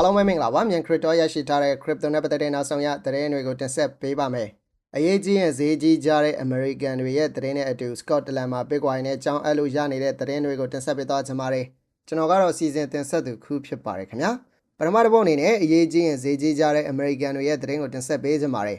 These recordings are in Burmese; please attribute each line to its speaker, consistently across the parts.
Speaker 1: အားလုံးပဲမင်္ဂလာပါမြန် crypto ရရှိထားတဲ့ crypto နဲ့ပတ်သက်တဲ့နောက်ဆုံးရသတင်းတွေကိုတင်ဆက်ပေးပါမယ်အရေးကြီးရင်ဈေးကြီးကြတဲ့ American တွေရဲ့သတင်းနဲ့အတူ Scotland မှာ Bitcoin နဲ့ကြောင်းအပ်လို့ရနေတဲ့သတင်းတွေကိုတင်ဆက်ပေးသွားချင်ပါတယ်ကျွန်တော်ကတော့စီစဉ်တင်ဆက်သူခူးဖြစ်ပါတယ်ခင်ဗျာပထမတစ်ပုတ်အနေနဲ့အရေးကြီးရင်ဈေးကြီးကြတဲ့ American တွေရဲ့သတင်းကိုတင်ဆက်ပေးချင်ပါတယ်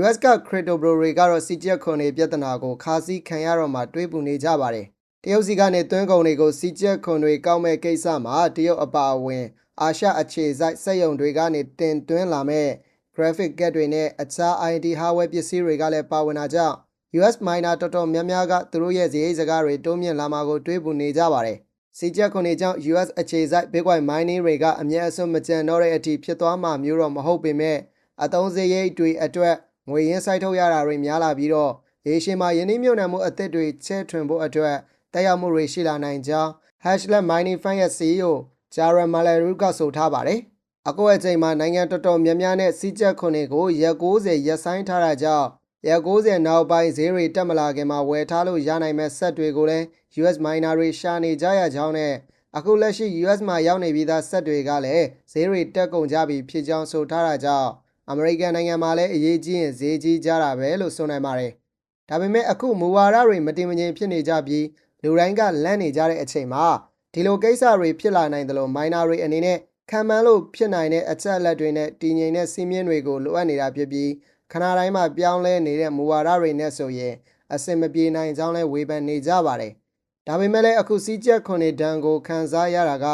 Speaker 1: US က crypto bro တွေကတော့စီကျက်ခွန်တွေပြဿနာကိုခါစီခံရတော့မှတွေးပူနေကြပါတယ် တရုတ်စီကနေသွင်းကုန်တွေကိုစီကျက်ခွန်တွေကောက်မဲ့ကိစ္စမှာတရုတ်အပါအဝင် အာရှအခြေစိုက်စက်ရုံတွေကနေတင်သွင်းလာမဲ့ graphic card တွေနဲ့အခြား IT hardware ပစ္စည်းတွေကလည်းပါဝင်တာကြောင့် US miner တော်တော်များများကသူတို့ရဲ့ဈေးစကားတွေတိုးမြင့်လာမှာကိုတွေးပူနေကြပါတယ်စီကျက်ခွန်တွေကြောင့် US အခြေစိုက် Bitcoin mining တွေကအမြဲအစွန်းမကျန်တော့တဲ့အထိဖြစ်သွားမှာမျိုးတော့မဟုတ်ပေမဲ့အသုံးစရိတ်တွေအတွက်ငွေရင်းစိုက်ထုတ်ရတာတွေများလာပြီးတော့ရေရှည်မှာယင်းနှိမ့်မြုံနယ်မှုအသစ်တွေချဲ့ထွင်ဖို့အတွက် တက်ရောက်မှုတွေရှိလာနိုင်ကြောင်း Hashlet Mining Fund ရဲ့ CEO Jared Malaru ကဆိုထားပါတယ်။အခုအချိန်မှာနိုင်ငံတော်တော်များများနဲ့စီးကျက်ခွန်တွေကိုရက်60ရက်ဆိုင်ထားတာကြောင့်ရက်60နောက်ပိုင်းဈေးတွေတက်မလာခင်မှာဝယ်ထားလို့ရနိုင်မဲ့ဆက်တွေကိုလည်း US miner တွေရှာနေကြရကြောင်းနဲ့အခုလက်ရှိ US မှာရောက်နေပြီးသားဆက်တွေကလည်းဈေးတွေတက်ကုန်ကြပြီဖြစ်ကြောင်းဆိုထားတာကြောင့်အမေရိကန်နိုင်ငံမှာလည်းအရေးကြီးရင်ဈေးကြီးကြတာပဲလို့ဆိုနိုင်ပါတယ်။ဒါပေမဲ့အခုမူဝါဒတွေမတင်မငြိမ်ဖြစ်နေကြပြီး လူတိုင်းကလန့်နေကြတဲ့အချိန်မှာဒီလိုကိစ္စတွေဖြစ်လာနိုင်တယ်လို့ miner တွေအနေနဲ့ခံမှန်းလို့ဖြစ်နိုင်တဲ့အချက်အလက်တွေနဲ့တည်ငြိမ်တဲ့စီးမြင်တွေကိုလိုအပ်နေတာဖြစ်ပြီးခဏတိုင်းမှာပြောင်းလဲနေတဲ့မူဝါဒတွေနဲ့ဆိုရင်အစင်မပြေနိုင်ကြောင်းလဲဝေဖန်နေကြပါတယ်။ဒါပေမဲ့လည်းအခုစီးကျက်ခွန်နေဒဏ်ကိုခံစားရတာက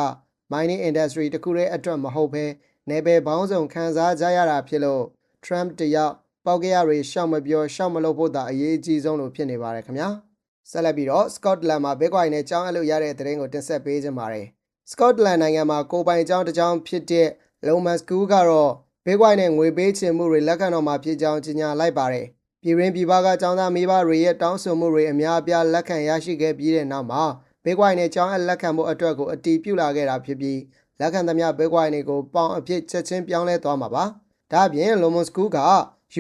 Speaker 1: mining industry တခုတည်းအတွက်မဟုတ်ဘဲနေပယ်ပေါင်းစုံခံစားကြရတာဖြစ်လို့ Trump တယောက်ပောက်ကရတွေရှောက်မပြောရှောက်မလုပ်ဖို့သာအရေးကြီးဆုံးလို့ဖြစ်နေပါတယ်ခင်ဗျာ ဆက်လက်ပြီးတော့ Scotland မှာ Bitcoin နဲ့ကြောင်းအပ်လို့ရတဲ့သတင်းကိုတင်ဆက်ပေးကြပါမယ် Scotland နိုင်ငံမှာကိုပိုင်ကြောင်းတစ်ကြောင်းဖြစ်တဲ့ Loman School ကတော့ Bitcoin နဲ့ငွေပေးချေမှုတွေလက်ခံတော်မှာဖြစ်ကြောင်းကြေညာလိုက်ပါတယ်ပြည်ရင်းပြည်ပကចောင်းသားမိဘတွေရဲ့တောင်းဆိုမှုတွေအများအပြားလက်ခံရရှိခဲ့ပြီးတဲ့နောက်မှာ Bitcoin နဲ့ကြောင်းအပ်လက်ခံမှုအတွက်ကိုအတီးပြုလာခဲ့တာဖြစ်ပြီးလက်ခံသမျှ Bitcoin တွေကိုပေါင်အဖြစ်ချက်ချင်းပြောင်းလဲသွားမှာပါ။ဒါ့အပြင် Lomon School က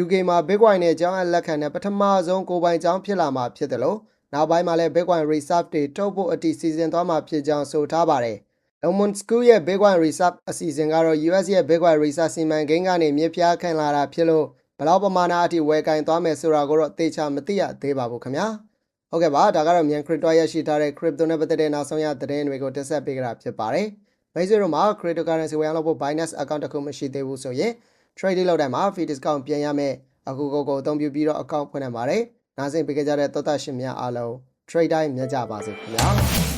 Speaker 1: UK မှာ Bitcoin နဲ့ကြောင်းအပ်လက်ခံတဲ့ပထမဆုံးကိုပိုင်ကြောင်းဖြစ်လာမှာဖြစ်တယ်လို့ နောက်ပိုင်းမှာလည်း Bitcoin Reserve တွေထုတ်ဖို့အတီးစီစဉ်သွားမှာဖြစ်ကြောင်းဆိုထားပါတယ်။ Lomon School ရဲ့ Bitcoin Reserve အစီအစဉ်ကတော့ US ရဲ့ Bitcoin Reserve စီမံကိန်းကနေမြစ်ဖျားခံလာတာဖြစ်လို့ဘလောက်ပမာဏအထိဝယ်ကင်သွားမယ်ဆိုတာကိုတော့သေချာမသိရသေးပါဘူးခင်ဗျာ။ဟုတ်ကဲ့ပါဒါကတော့မြန် crypto ရရှိထားတဲ့ crypto နဲ့ပတ်သက်တဲ့နောက်ဆုံးရသတင်းတွေကိုတင်ဆက်ပေးကြတာဖြစ်ပါတယ်။မိတ်ဆွေတို့မှာ cryptocurrency ဝယ်အောင်လုပ်ဖို့ Binance account တစ်ခုမရှိသေးဘူးဆိုရင် trade လုပ်တိုင်းမှာ fee discount ပြန်ရမယ်အခုကိုကိုအသုံးပြုပြီးတော့ account ဖွင့်နိုင်ပါတယ်။ နားဆင်ပေးကြတဲ့သောတာရှင်များအားလုံး trade တိုင်းမြတ်ကြပါစေခင်ဗျာ။